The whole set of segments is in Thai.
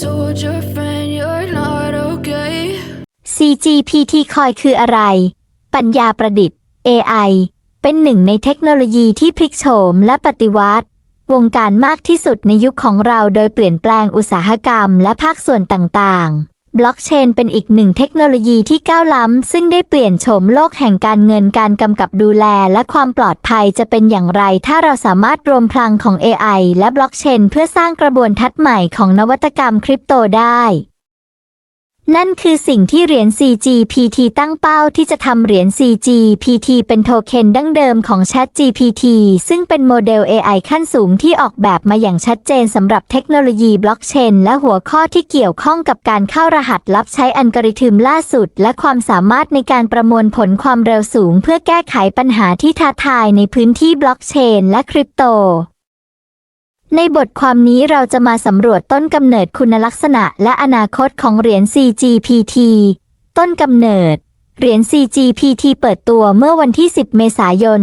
told your friend you're not okay. CGPT คอยคืออะไร ปัญญาประดิษฐ์ AI เป็นหนึ่งในเทคโนโลยีที่พลิกโฉมและปฏิวัติ วงการมากที่สุดในยุคของเราโดยเปลี่ยนแปลงอุตสาหกรรมและภาคส่วนต่างๆ บล็อกเชนเป็นอีกหนึ่งเทคโนโลยีที่ก้าวล้ำ ซึ่งได้เปลี่ยนโฉมโลกแห่งการเงินการกำกับดูแล และความปลอดภัยจะเป็นอย่างไร ถ้าเราสามารถรวมพลังของ AI และบล็อกเชนเพื่อสร้างกระบวนทัศน์ใหม่ของนวัตกรรมคริปโตได้ นั่นคือสิ่งที่เหรียญ CGPT ตั้งเป้าที่จะทำเหรียญ CGPT เป็นโทเค็นดั้งเดิมของ ChatGPT ซึ่งเป็นโมเดล AI ขั้นสูงที่ออกแบบมาอย่างชัดเจนสำหรับเทคโนโลยีบล็อกเชนและหัวข้อที่เกี่ยวข้องกับการเข้ารหัสลับใช้อัลกอริทึมล่าสุด และความสามารถในการประมวลผลความเร็วสูง เพื่อแก้ไขปัญหาที่ท้าทายในพื้นที่บล็อกเชนและคริปโต ในบทความนี้เราจะมาสำรวจต้นกำเนิดคุณลักษณะและอนาคตของเหรียญ CGPT ต้นกำเนิด เหรียญ CGPT เปิดตัวเมื่อวันที่ 10 เมษายน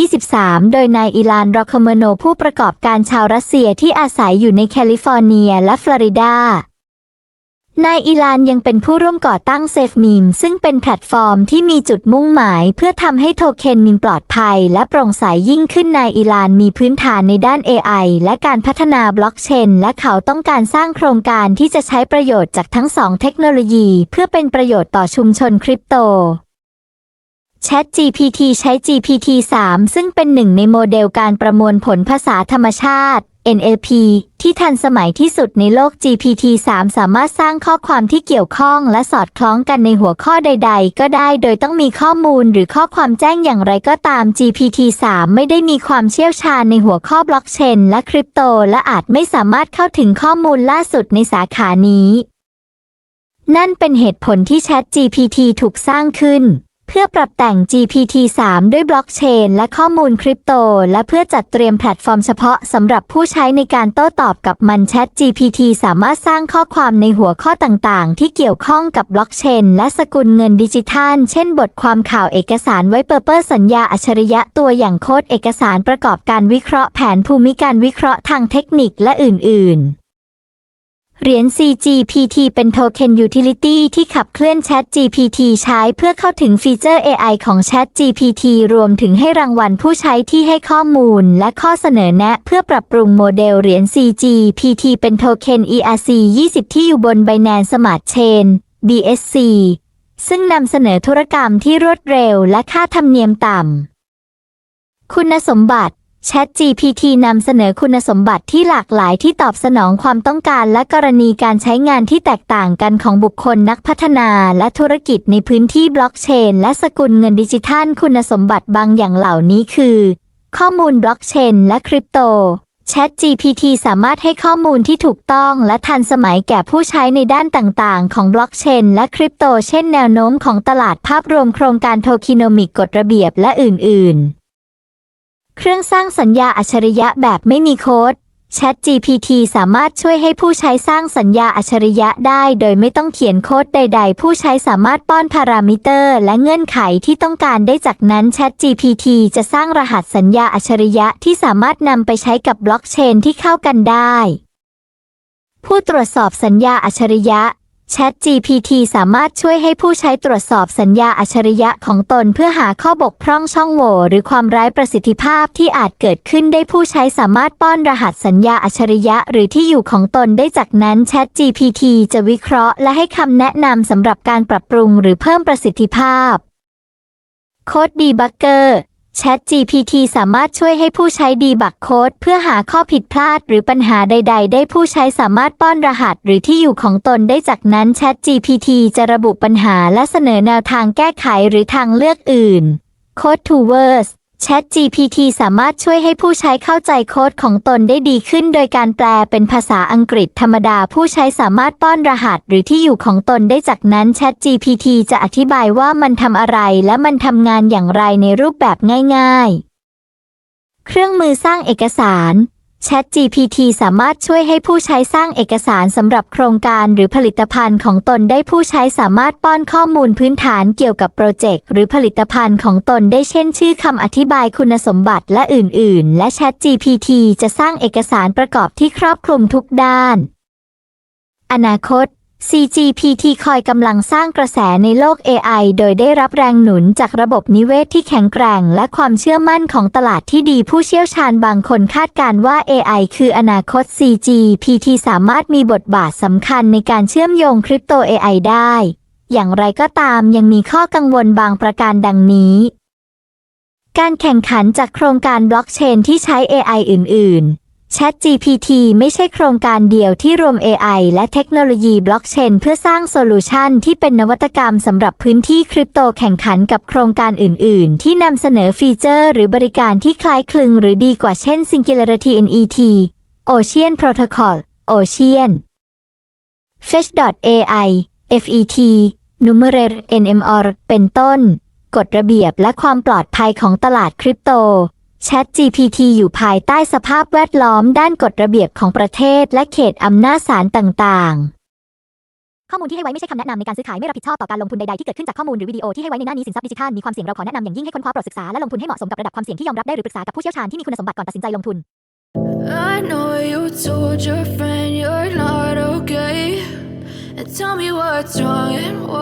2023 โดยนายอีลานรอคเมโนผู้ประกอบการชาวรัสเซียที่อาศัยอยู่ในแคลิฟอร์เนียและฟลอริดา นายอีลานยังเป็นผู้ร่วมก่อตั้งเซฟมีมซึ่งเป็นแพลตฟอร์มที่มีจุดมุ่งหมาย เพื่อทำให้โทเค็นมินปลอดภัย และโปร่งใสยิ่งขึ้นนายอีลานมีพื้นฐานในด้าน AI และการพัฒนาบล็อกเชน และเขาต้องการสร้างโครงการที่จะใช้ประโยชน์จากทั้งสองเทคโนโลยี เพื่อเป็นประโยชน์ต่อชุมชนคริปโต Chat GPT ใช้ GPT 3 ซึ่งเป็นหนึ่งในโมเดลการประมวลผลภาษาธรรมชาติ NLP ที่ทันสมัยที่สุดในโลก GPT 3 สามารถสร้างข้อความที่เกี่ยวข้องและสอดคล้องกันในหัวข้อใด ๆ ก็ได้โดยต้องมีข้อมูลหรือข้อความแจ้งอย่างไรก็ตาม GPT 3 ไม่ได้มีความเชี่ยวชาญในหัวข้อบล็อกเชนและคริปโต และอาจไม่สามารถเข้าถึงข้อมูลล่าสุดในสาขานี้ นั่นเป็นเหตุผลที่ Chat GPT ถูกสร้างขึ้น เพื่อปรับแต่ง GPT-3 ด้วยบล็อกเชนและข้อมูลคริปโต และเพื่อจัดเตรียมแพลตฟอร์มเฉพาะสำหรับผู้ใช้ในการโต้ตอบกับมัน Chat GPT สามารถสร้างข้อความในหัวข้อต่างๆ ที่เกี่ยวข้องกับบล็อกเชนและสกุลเงินดิจิทัล เช่นบทความข่าวเอกสารไว้เปอร์เปอร์สัญญาอัจฉริยะตัวอย่างโค้ดเอกสารประกอบการวิเคราะห์แผนภูมิการวิเคราะห์ทางเทคนิคและอื่น ๆ เหรียญ CGPT เป็นโทเค็นยูทิลิตี้ที่ขับเคลื่อน Chat GPT ใช้เพื่อเข้าถึงฟีเจอร์ AI ของ Chat GPT รวมถึงให้รางวัลผู้ใช้ที่ให้ข้อมูล และข้อเสนอแนะ เพื่อปรับปรุงโมเดลเหรียญ CGPT เป็นโทเค็น ERC 20 ที่อยู่บน Binance Smart Chain BSC ซึ่งนำเสนอธุรกรรมที่รวดเร็วและค่าธรรมเนียมต่ำ คุณสมบัติ ChatGPT นำเสนอคุณสมบัติที่หลากหลายที่ตอบสนองความต้องการและกรณีการใช้งานที่แตกต่างกันของบุคคลนักพัฒนาและธุรกิจในพื้นที่บล็อกเชน และสกุลเงินดิจิทัล คุณสมบัติบางอย่างเหล่านี้คือ ข้อมูลบล็อกเชน และคริปโต ChatGPT สามารถให้ข้อมูลที่ถูกต้องและทันสมัยแก่ผู้ใช้ในด้านต่างๆ ของบล็อกเชน และคริปโต เช่นแนวโน้มของตลาดภาพรวมโครงการโทคิโนมิกกฎระเบียบและอื่น ๆ เครื่องสร้างสัญญาอัจฉริยะแบบไม่มีโค้ด ChatGPT สามารถช่วยให้ผู้ใช้สร้างสัญญาอัจฉริยะได้โดยไม่ต้องเขียนโค้ดใด ๆ ผู้ใช้สามารถป้อนพารามิเตอร์ และเงื่อนไขที่ต้องการได้จากนั้น ChatGPT จะสร้างรหัสสัญญาอัจฉริยะที่สามารถนำไปใช้กับบล็อกเชนที่เข้ากันได้ ผู้ตรวจสอบสัญญาอัจฉริยะ ChatGPT สามารถช่วยให้ผู้ใช้ตรวจสอบสัญญาอัจฉริยะของตนเพื่อหาข้อบกพร่องช่องโหว่หรือความร้ายประสิทธิภาพที่อาจเกิดขึ้นได้ผู้ใช้สามารถป้อนรหัสสัญญาอัจฉริยะหรือที่อยู่ของตนได้จากนั้น ChatGPT จะวิเคราะห์และให้คำแนะนำสำหรับการปรับปรุงหรือเพิ่มประสิทธิภาพโค้ดดีบักเกอร์ ChatGPT สามารถช่วยให้ผู้ใช้ดีบักโค้ดเพื่อหาข้อผิดพลาดหรือปัญหาใด ๆ ได้ผู้ใช้สามารถป้อนรหัสหรือที่อยู่ของตนได้จากนั้น ChatGPT จะระบุปัญหาและเสนอแนวทางแก้ไขหรือทางเลือกอื่น Code to Words ChatGPT สามารถช่วยให้ผู้ใช้เข้าใจโค้ดของตนได้ดีขึ้น โดยการแปลเป็นภาษาอังกฤษธรรมดา ผู้ใช้สามารถป้อนรหัสหรือที่อยู่ของตนได้จากนั้น ChatGPT จะอธิบายว่ามันทำอะไรและมันทำงานอย่างไรในรูปแบบง่าย ๆ เครื่องมือสร้างเอกสาร ChatGPT สามารถช่วยให้ผู้ใช้สร้างเอกสารสำหรับโครงการหรือผลิตภัณฑ์ของตนได้ผู้ใช้สามารถป้อนข้อมูลพื้นฐานเกี่ยวกับโปรเจกต์หรือผลิตภัณฑ์ของตนได้เช่น ชื่อคำอธิบายคุณสมบัติและอื่น ๆ และ ChatGPT จะสร้างเอกสารประกอบที่ครอบคลุมทุกด้าน อนาคต CGPT คอยกำลังสร้างกระแสในโลก AI โดยได้รับแรงหนุนจากระบบนิเวศที่แข็งแกร่ง และความเชื่อมั่นของตลาดที่ดีผู้เชี่ยวชาญบางคนคาดการณ์ว่า AI คืออนาคต CGPT สามารถมีบทบาทสำคัญในการเชื่อมโยงคริปโต AI ได้ อย่างไรก็ตามยังมีข้อกังวลบางประการดังนี้ การแข่งขันจากโครงการบล็อกเชนที่ใช้ AI อื่น ๆ ChatGPT ไม่ใช่โครงการเดียวที่รวม AI และเทคโนโลยีบล็อกเชนเพื่อสร้างโซลูชันที่เป็นนวัตกรรมสำหรับพื้นที่คริปโตแข่งขันกับโครงการอื่น ๆ ที่นำเสนอฟีเจอร์หรือบริการที่คล้ายคลึงหรือดีกว่าเช่น Singularity NET Ocean Protocol Ocean Fetch.ai FET Numeraire NMR เป็นต้น กฎระเบียบและความปลอดภัยของตลาดคริปโต ChatGPT อยู่ภายใต้สภาพแวดล้อมด้านกฎระเบียบของประเทศ และเขตอำนาจศาลต่าง ๆ ข้อมูลที่ให้ไว้ไม่ใช่คำแนะนำในการซื้อขายไม่รับผิดชอบต่อการลงทุนใด ๆ ที่เกิดขึ้นจากข้อมูลหรือวิดีโอที่ให้ไว้ในหน้านี้สินทรัพย์ดิจิทัลมีความเสี่ยงเราขอแนะนำอย่างยิ่งให้ค้นคว้าโปรดศึกษาและลงทุนให้เหมาะสมกับระดับความเสี่ยงที่ยอมรับได้หรือปรึกษากับผู้เชี่ยวชาญที่มีคุณสมบัติก่อนตัดสินใจลงทุน I know you told your friend you're not okay. And tell me what's wrong and why